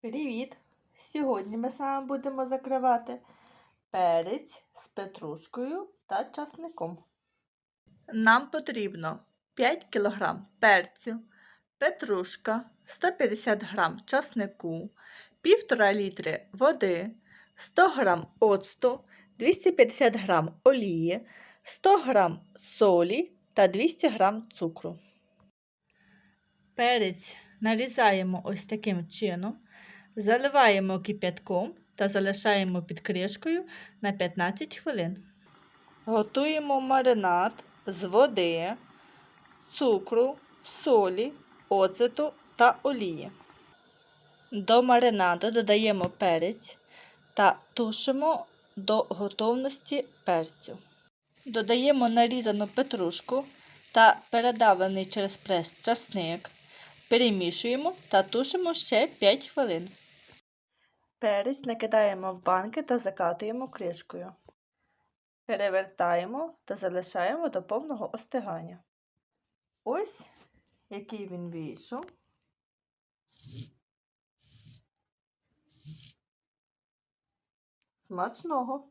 Привіт! Сьогодні ми з вами будемо закривати перець з петрушкою та часником. Нам потрібно 5 кг перцю, петрушка, 150 г часнику, 1,5 літри води, 100 г оцту, 250 г олії, 100 г солі та 200 г цукру. Перець нарізаємо ось таким чином. Заливаємо кип'ятком та залишаємо під кришкою на 15 хвилин. Готуємо маринад з води, цукру, солі, оцету та олії. До маринаду додаємо перець та тушимо до готовності перцю. Додаємо нарізану петрушку та передавлений через прес часник. Перемішуємо та тушимо ще 5 хвилин. Перець накидаємо в банки та закатуємо кришкою. Перевертаємо та залишаємо до повного остигання. Ось який він вийшов. Смачного!